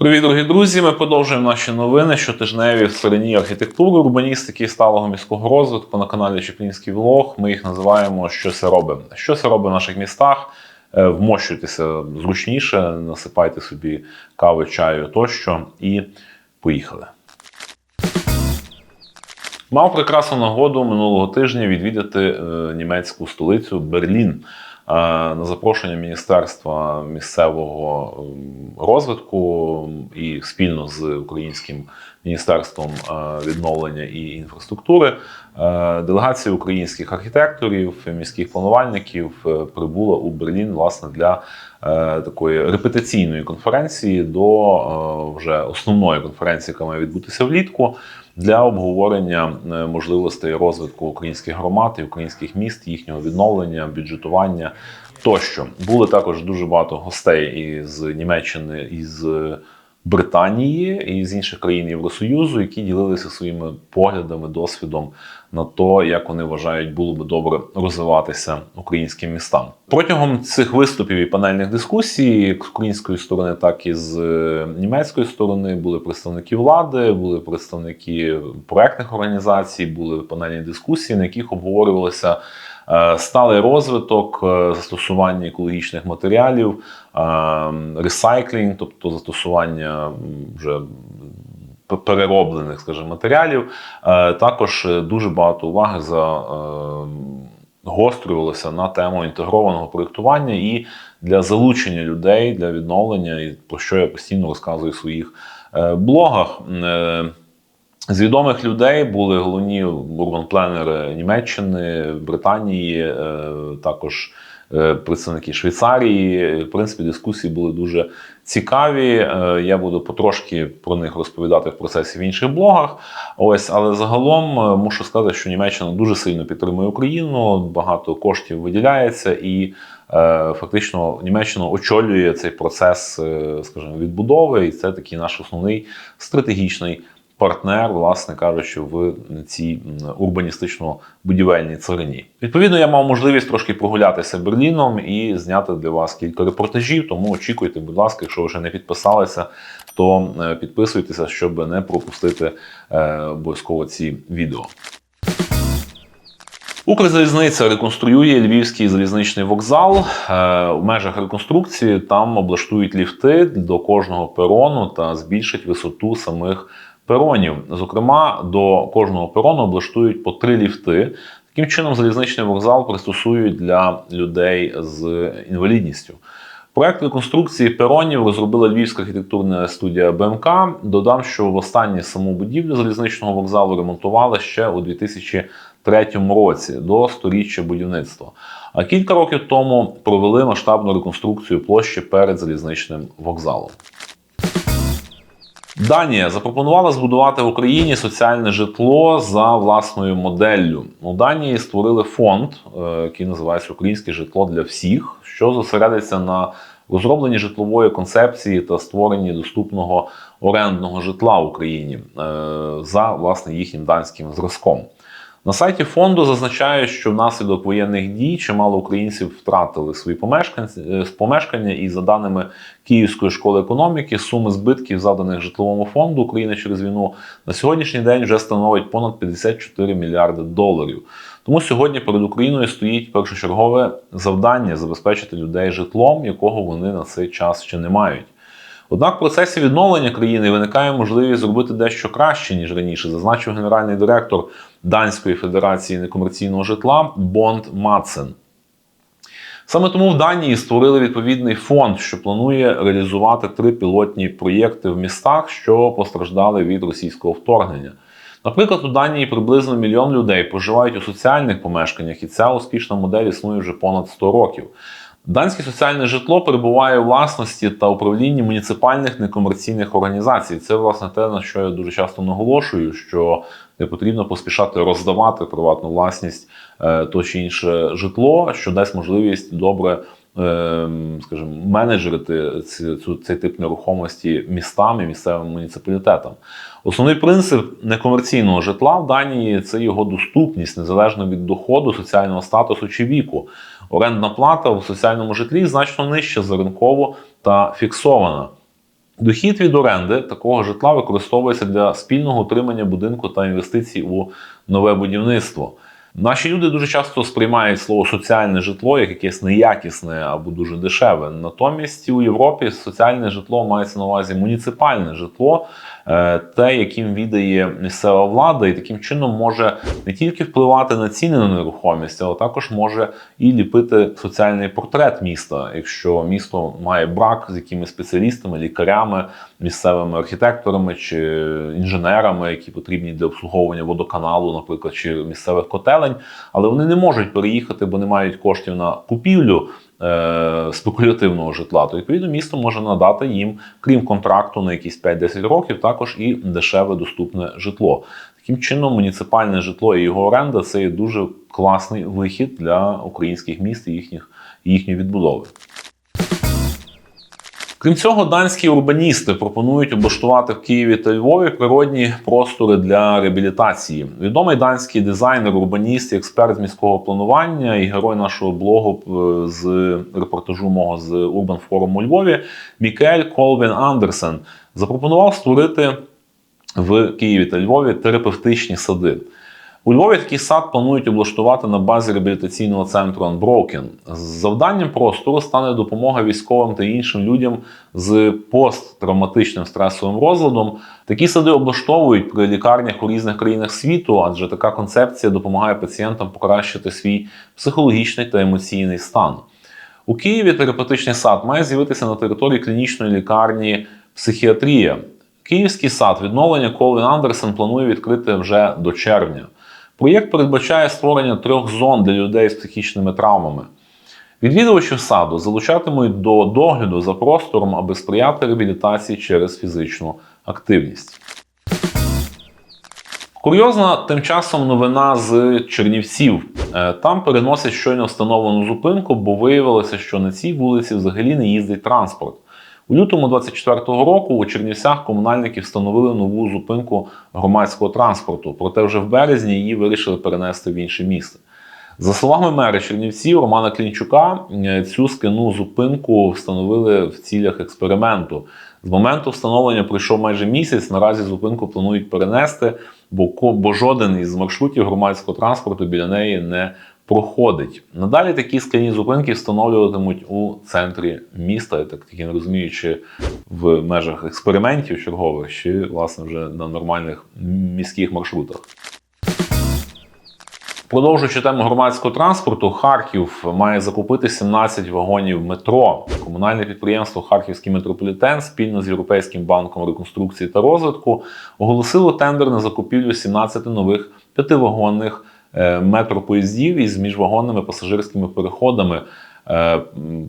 Привіт, дорогі друзі! Ми продовжуємо наші новини щотижневі в стороні архітектури, урбаністики і сталого міського розвитку на каналі Чеплінський Влог. Ми їх називаємо Що це робить. Що це робить в наших містах? Е, Вмощуйтеся зручніше, насипайте собі кави, чаю тощо і поїхали. Мав прекрасну нагоду минулого тижня відвідати е, німецьку столицю Берлін. Е, На запрошення Міністерства місцевого ем, розвитку і спільно з Українським міністерством е, відновлення і інфраструктури е, делегація українських архітекторів, міських планувальників е, прибула у Берлін власне для такої репетиційної конференції до вже основної конференції, яка має відбутися влітку для обговорення можливостей розвитку українських громад і українських міст, їхнього відновлення, бюджетування тощо. Були також дуже багато гостей із Німеччини із Британії і з інших країн Євросоюзу, які ділилися своїми поглядами, досвідом на те, як вони вважають, було би добре розвиватися українським містам. Протягом цих виступів і панельних дискусій, як з української сторони, так і з е, німецької сторони, були представники влади, були представники проектних організацій, були панельні дискусії, на яких обговорювалися. Е, Сталий розвиток, е, застосування екологічних матеріалів, е, ресайклінг, тобто застосування вже перероблених, скажімо, матеріалів. Також дуже багато уваги загострювалося на тему інтегрованого проєктування і для залучення людей для відновлення, і про що я постійно розказую в своїх блогах. З відомих людей були головні урбан-пленери Німеччини, Британії, е, також е, представники Швейцарії. В принципі, дискусії були дуже цікаві. Е, Я буду потрошки про них розповідати в процесі в інших блогах. Ось, але загалом мушу сказати, що Німеччина дуже сильно підтримує Україну, багато коштів виділяється, і фактично Німеччина очолює цей процес, скажімо, відбудови, і це такий наш основний стратегічний партнер, власне кажучи, в цій урбаністично-будівельній царині. Відповідно, я мав можливість трошки прогулятися Берліном і зняти для вас кілька репортажів. Тому очікуйте, будь ласка, якщо ви ще не підписалися, то е, підписуйтеся, щоб не пропустити е, обов'язково ці відео. Укрзалізниця реконструює львівський залізничний вокзал. Е, В межах реконструкції там облаштують ліфти до кожного перону та збільшать висоту самих перонів. Зокрема, до кожного перону облаштують по три ліфти. Таким чином, залізничний вокзал пристосують для людей з інвалідністю. Проект реконструкції перонів розробила Львівська архітектурна студія БМК. Додам, що востаннє саму будівлю залізничного вокзалу ремонтували ще у 2003 році до сторіччя будівництва. А кілька років тому провели масштабну реконструкцію площі перед залізничним вокзалом. Данія запропонувала збудувати в Україні соціальне житло за власною моделлю. У Данії створили фонд, е, який називається Українське житло для всіх, що зосередиться на розробленні житлової концепції та створенні доступного орендного житла в Україні е, за власне їхнім данським зразком. На сайті фонду зазначають, що внаслідок воєнних дій чимало українців втратили свої е, помешкання, і за даними Київської школи економіки, суми збитків, завданих житловому фонду України через війну, на сьогоднішній день вже становить понад 54 мільярди доларів. Тому сьогодні перед Україною стоїть першочергове завдання забезпечити людей житлом, якого вони на цей час ще не мають. Однак в процесі відновлення країни виникає можливість зробити дещо краще, ніж раніше, зазначив генеральний директор Данської федерації некомерційного житла Бонд Мацен. Саме тому в Данії створили відповідний фонд, що планує реалізувати три пілотні проєкти в містах, що постраждали від російського вторгнення. Наприклад, у Данії приблизно мільйон людей проживають у соціальних помешканнях, і ця успішна модель існує вже понад 100 років. Данське соціальне житло перебуває у власності та управлінні муніципальних некомерційних організацій. Це власне те, на що я дуже часто наголошую, що не потрібно поспішати роздавати приватну власність е, то чи інше житло, що дасть можливість добре. е, Скажімо, менеджерити цей тип нерухомості містам і місцевим муніципалітетам. Основний принцип некомерційного житла в Данії це його доступність незалежно від доходу, соціального статусу чи віку. Орендна плата в соціальному житлі значно нижча за ринкову та фіксована. Дохід від оренди такого житла використовується для спільного утримання будинку та інвестицій у нове будівництво. Наші люди дуже часто сприймають слово соціальне житло як якесь неякісне або дуже дешеве. Натомість у Європі соціальне житло мається на увазі муніципальне житло, е, те, яким віддає місцева влада, і таким чином може не тільки впливати на ціни на нерухомість, але також може і ліпити соціальний портрет міста, якщо місто має брак з якимись спеціалістами, лікарями, місцевими архітекторами чи інженерами, які потрібні для обслуговування водоканалу, наприклад, чи місцевих котелень, але вони не можуть переїхати, бо не мають коштів на купівлю. е, Спекулятивного житла, то відповідно місто може надати їм, крім контракту на якісь 5-10 років, також і дешеве доступне житло. Таким чином, муніципальне житло і його оренда це є дуже класний вихід для українських міст і їхніх, їхньої відбудови. Крім цього, данські урбаністи пропонують облаштувати в Києві та Львові природні простори для реабілітації. Відомий данський дизайнер, урбаніст, експерт з міського планування і герой нашого блогу е, з репортажу мого з Urban Forum у Львові Мікель Колвін Андерсен запропонував створити в Києві та Львові терапевтичні сади. У Львові такий сад планують облаштувати на базі реабілітаційного центру Unbroken. Завданням простору стане допомога військовим та іншим людям з посттравматичним стресовим розладом. Такі сади облаштовують при лікарнях у різних країнах світу, адже така концепція допомагає пацієнтам покращити свій психологічний та емоційний стан. У Києві терапевтичний сад має з'явитися на території клінічної лікарні психіатрія. Київський сад відновлення Колвін Андерсен планує відкрити вже до червня. Проєкт передбачає створення трьох зон для людей з психічними травмами. Відвідувачів саду залучатимуть до догляду за простором, аби сприяти реабілітації через фізичну активність. Курйозна тим часом новина з Чернівців. Е, Там переносять щойно встановлену зупинку, бо виявилося, що на цій вулиці взагалі не їздить транспорт. У лютому 24-го року у Чернівцях комунальники встановили нову зупинку громадського транспорту, проте вже в березні її вирішили перенести в інше місце. За словами мера Чернівців Романа Клінчука, цю скину зупинку встановили в цілях експерименту. З моменту встановлення пройшов майже місяць. Наразі зупинку планують перенести, бо, бо жоден із маршрутів громадського транспорту біля неї не проходить. Надалі такі скляні зупинки встановлюватимуть у центрі міста, я так тільки не розумію, чи в межах експериментів чергових, чи власне вже на нормальних міських маршрутах. Продовжуючи тему громадського транспорту, Харків має закупити 17 вагонів метро. Комунальне підприємство Харківський метрополітен спільно з Європейським банком реконструкції та розвитку оголосило тендер на закупівлю 17 нових п'ятивагонних е, метропоїздів із міжвагонними пасажирськими переходами. е,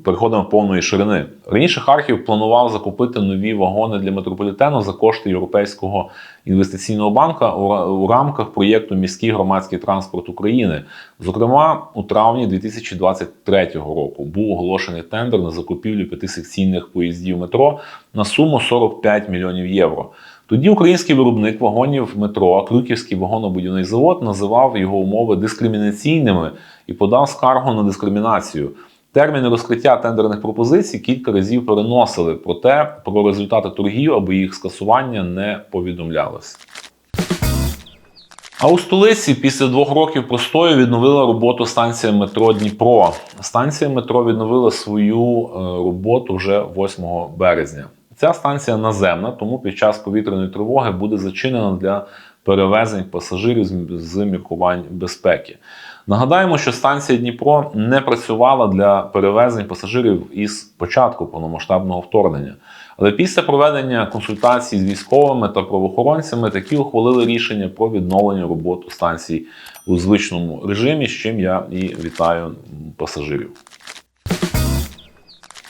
Переходами повної ширини. Раніше Харків планував закупити нові вагони для метрополітену за кошти Європейського інвестиційного банка у у рамках проєкту Міський громадський транспорт України. Зокрема, у травні 2023 року був оголошений тендер на закупівлю п'ятисекційних поїздів метро на суму 45 мільйонів євро. Тоді український виробник вагонів метро, Крюківський вагонобудівний завод, називав його умови дискримінаційними і подав скаргу на дискримінацію. Терміни розкриття тендерних пропозицій кілька разів переносили, проте про результати торгів або їх скасування не повідомлялось. А у столиці після двох років простою відновила роботу станція метро Дніпро. Станція метро відновила свою е, роботу вже 8 березня. Ця станція наземна, тому під час повітряної тривоги буде зачинена для перевезень пасажирів з- міркувань безпеки. Нагадаємо, що станція Дніпро не працювала для перевезень пасажирів із початку повномасштабного вторгнення. Але після проведення консультацій з військовими та правоохоронцями такі ухвалили рішення про відновлення роботи станцій у звичному режимі, з чим я і вітаю пасажирів.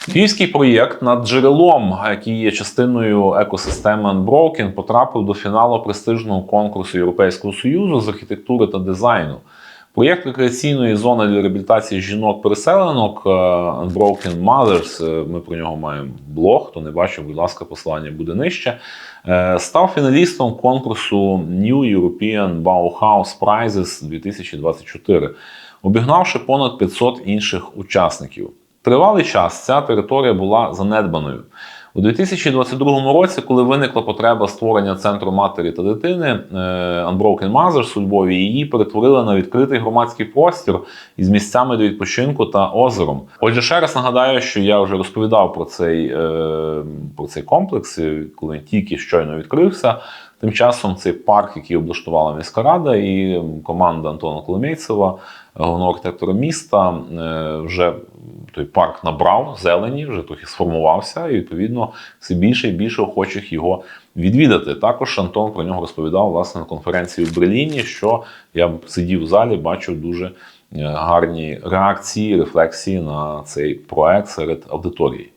Київський проєкт над джерелом, який є частиною екосистеми Unbroken, потрапив до фіналу престижного конкурсу Європейського союзу з архітектури та дизайну. Проєкт рекреаційної зони для реабілітації жінок-переселенок е, Unbroken Mothers, е, ми про нього маємо блог, хто не бачив, будь ласка, посилання буде нижче. е, Став фіналістом конкурсу New European Bauhaus Prizes 2024, обігнавши понад 500 інших учасників. Тривалий час ця територія була занедбаною. У 2022 році, коли виникла потреба створення центру матері та дитини, е, Unbroken Mothers у Львові її перетворили на відкритий громадський простір із місцями для відпочинку та озером. Отже, ще раз нагадаю, що я вже розповідав про цей, е, про цей комплекс, коли він тільки щойно відкрився. Тим часом цей парк, який облаштувала міська рада, і команда Антона Коломейцева, головного архітектора міста, е, вже той парк набрав зелені, вже трохи сформувався, і відповідно все більше і більше охочих його відвідати. Також Антон про нього розповідав власне на конференції в Берліні, що я сидів в залі, бачив дуже е, гарні реакції, рефлексії на цей проект серед аудиторії.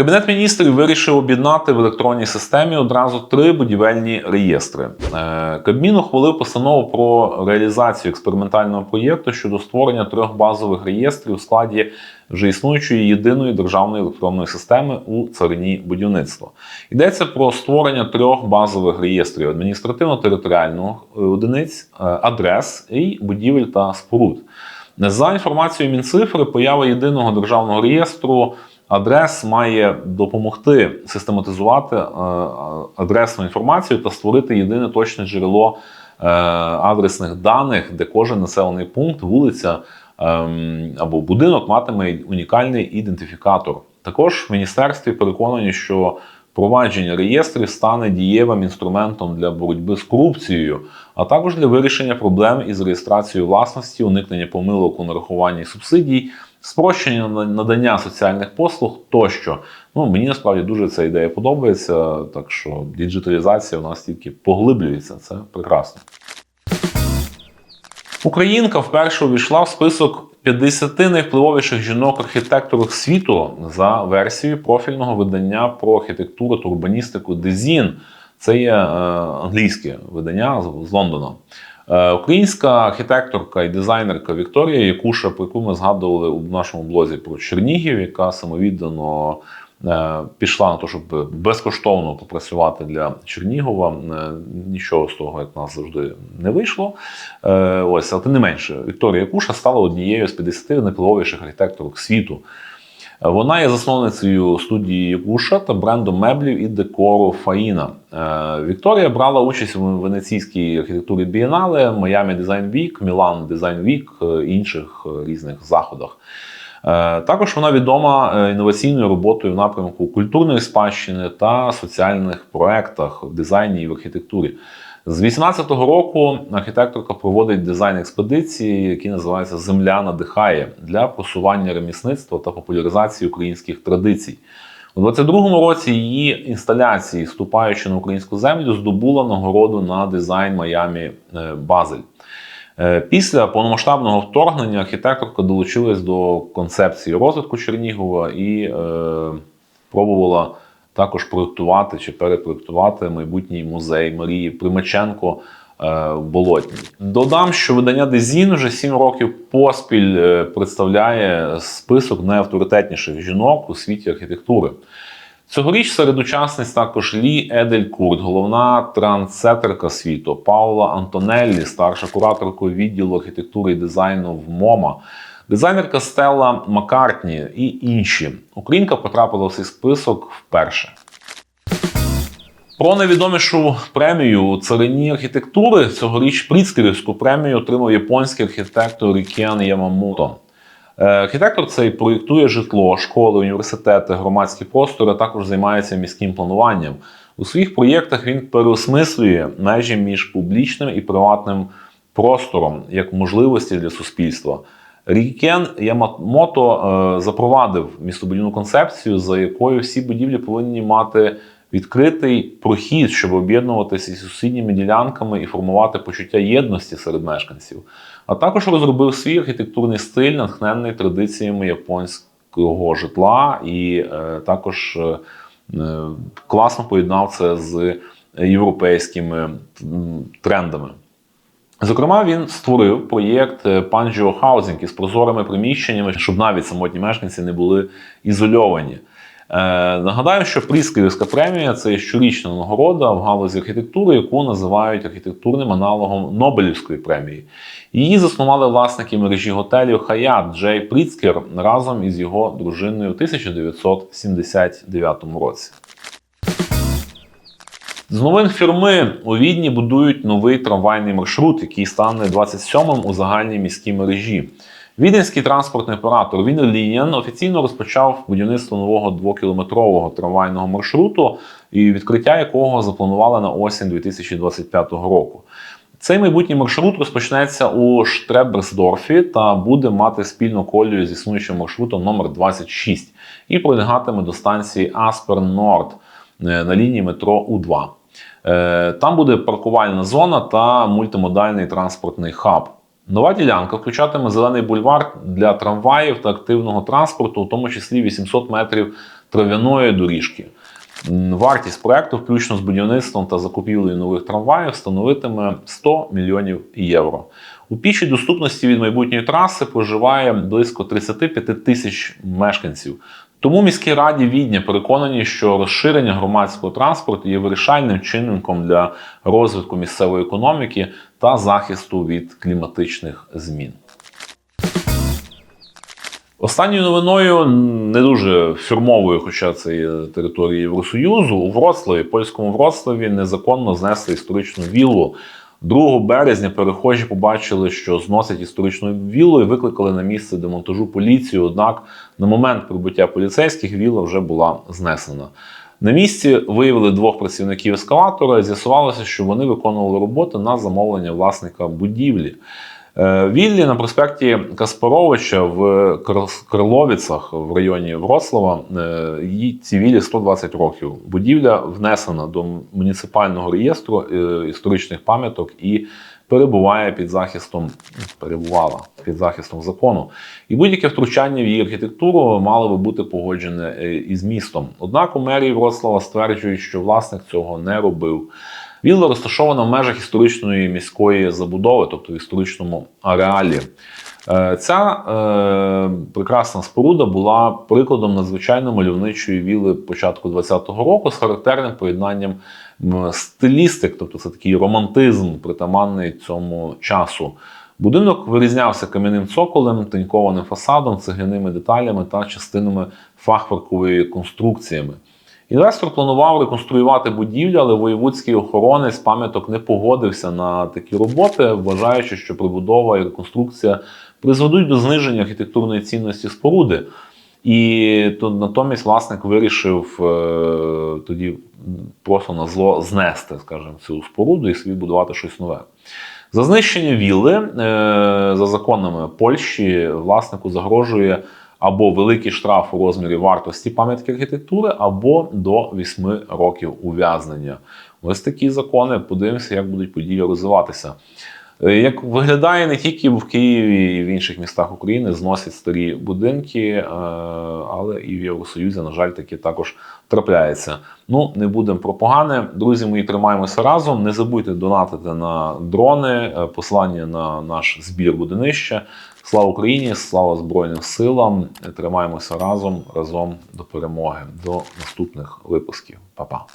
Кабінет міністрів вирішив об'єднати в електронній системі одразу три будівельні реєстри. Е, Кабмін ухвалив постанову про реалізацію експериментального проєкту щодо створення трьох базових реєстрів у складі вже існуючої єдиної державної електронної системи у царині будівництва. Йдеться про створення трьох базових реєстрів адміністративно-територіальних одиниць, е, адрес і будівель та споруд. За інформацією Мінцифри, поява єдиного державного реєстру адрес має допомогти систематизувати е, адресну інформацію та створити єдине точне джерело е, адресних даних, де кожен населений пункт, вулиця ем, або будинок матиме унікальний ідентифікатор. Також в міністерстві переконані, що Впровадження реєстрів стане дієвим інструментом для боротьби з корупцією, а також для вирішення проблем із реєстрацією власності, уникнення помилок у нарахуванні субсидій, спрощення надання соціальних послуг тощо. Ну мені насправді дуже ця ідея подобається. Так що діджиталізація у нас тільки поглиблюється. Це прекрасно. Українка вперше увійшла в список 50 найвпливовіших жінок-архітекторів світу за версією профільного видання про архітектуру та урбаністику Дезін. Це є е, англійське видання з Лондона. Е, українська архітекторка і дизайнерка Вікторія Якуша, про яку ми згадували у нашому блозі про Чернігів, яка самовіддано е, пішла на те, щоб безкоштовно попрацювати для Чернігова. Е, Нічого з того, як нас завжди, не вийшло. Ось, але тим не менше, Вікторія Якуша стала однією з 50 найвпливовіших архітекторок світу. Вона є засновницею студії Якуша та бренду меблів і декору Фаїна. Е, Вікторія брала участь у венеційській архітектурі Бієнале, Miami Design Week, Milan Design Week і інших е, різних заходах. Е, Також вона відома е, інноваційною роботою в напрямку культурної спадщини та соціальних проєктах в дизайні і в архітектурі. З 18-го року архітекторка проводить дизайн експедиції, які називаються Земля надихає для просування ремісництва та популяризації українських традицій. У 22-му році її інсталяції, ступаючи на українську землю, здобула нагороду на дизайн Майамі е, Базель. Е, Після повномасштабного вторгнення архітекторка долучилась до концепції розвитку Чернігова і е, пробувала також проєктувати чи перепроєктувати майбутній музей Марії Примаченко е, в Болотній. Додам, що видання Дезін вже 7 років поспіль е, представляє список найавторитетніших жінок у світі архітектури. Цьогоріч серед учасниць також Лі Едель Курт, головна трансцетерка світу, Паула Антонеллі, старша кураторка відділу архітектури і дизайну в МОМА, дизайнерка Стелла Маккартні і інші. Українка потрапила в цей список вперше. Про найвідомішу премію у царині архітектури цьогоріч Пріцкерівську премію отримав японський архітектор Рікен Ямамото. Е, Архітектор цей проєктує житло, школи, університети, громадські простори, а також займається міським плануванням. У своїх проєктах він переосмислює межі між публічним і приватним простором як можливості для суспільства. Рікен Ямамото е, запровадив містобудівну концепцію, за якою всі будівлі повинні мати відкритий прохід, щоб об'єднуватися із сусідніми ділянками і формувати почуття єдності серед мешканців. А також розробив свій архітектурний стиль, натхнений традиціями японського житла, і е, також е, класно поєднав це з європейськими трендами. Зокрема, він створив проєкт Pangeo Housing із прозорими приміщеннями, щоб навіть самотні мешканці не були ізольовані. Е, нагадаю, що Прісківська премія це щорічна нагорода в галузі архітектури, яку називають архітектурним аналогом Нобелівської премії. Її заснували власники мережі готелів Хаят Джей Пріцкер разом із його дружиною у 1979 році. З новин фірми у Відні будують новий трамвайний маршрут, який стане 27-м у загальній міській мережі. Віденський транспортний оператор Вінерлініан офіційно розпочав будівництво нового двокілометрового трамвайного маршруту, і відкриття якого запланували на осінь 2025 року. Цей майбутній маршрут розпочнеться у Штреберсдорфі та буде мати спільну колію з існуючим маршрутом номер 26 і пролягатиме до станції Аспер Норд е, на лінії метро У2. Е, Там буде паркувальна зона та мультимодальний транспортний хаб. Нова ділянка включатиме зелений бульвар для трамваїв та активного транспорту, у тому числі 800 метрів трав'яної доріжки. Вартість проекту, включно з будівництвом та закупівлею нових трамваїв, становитиме 100 мільйонів євро. У пішій доступності від майбутньої траси проживає близько 35 тисяч мешканців. Тому міській раді Відня переконані, що розширення громадського транспорту є вирішальним чинником для розвитку місцевої економіки та захисту від кліматичних змін. Останньою новиною, не дуже фірмовою, хоча це є територія Євросоюзу, у Вроцлаві, польському Вроцлаві, незаконно знесли історичну віллу. 2 березня перехожі побачили, що зносять історичну віллу і викликали на місце демонтажу поліцію. Однак на момент прибуття поліцейських вілла вже була знесена. На місці виявили двох працівників ескалатора і з'ясувалося, що вони виконували роботи на замовлення власника будівлі. Е, Віллі на проспекті Каспаровича в Кр- Криловіцах в районі Вроцлава. Ці віллі 120 років. Будівля внесена до муніципального реєстру е, історичних пам'яток і перебуває під захистом, перебувала під захистом закону. І будь-яке втручання в її архітектуру мало би бути погоджене е, із містом. Однак у мерії Вроцлава стверджують, що власник цього не робив. Вілла розташована в межах історичної міської забудови, тобто в історичному ареалі. Е, Ця е, прекрасна споруда була прикладом надзвичайно мальовничої віли початку ХХ року з характерним поєднанням стилістик, тобто це такий романтизм, притаманний цьому часу. Будинок вирізнявся кам'яним цоколем, тонькованим фасадом, цегляними деталями та частинами фахверкової конструкціями. Інвестор планував реконструювати будівлю, але воєвудський охоронець пам'яток не погодився на такі роботи, вважаючи, що прибудова і реконструкція призведуть до зниження архітектурної цінності споруди. І то натомість власник вирішив е, тоді просто на зло знести, скажімо, цю споруду і собі будувати щось нове. За знищення вілли, е, за законами Польщі, власнику загрожує або великий штраф у розмірі вартості пам'ятки архітектури, або до 8 років ув'язнення. Ось такі закони. Подивимося, як будуть події розвиватися. Е, Як виглядає не тільки в Києві і в інших містах України зносять старі будинки, е, але і в Євросоюзі, на жаль, таке також трапляється. Ну, не будемо про погане. Друзі мої, тримаємося разом. Не забудьте донатити на дрони, е, послання на наш збір будинища. Слава Україні! Слава Збройним силам! Тримаємося разом, разом до перемоги. До наступних випусків. Па-па!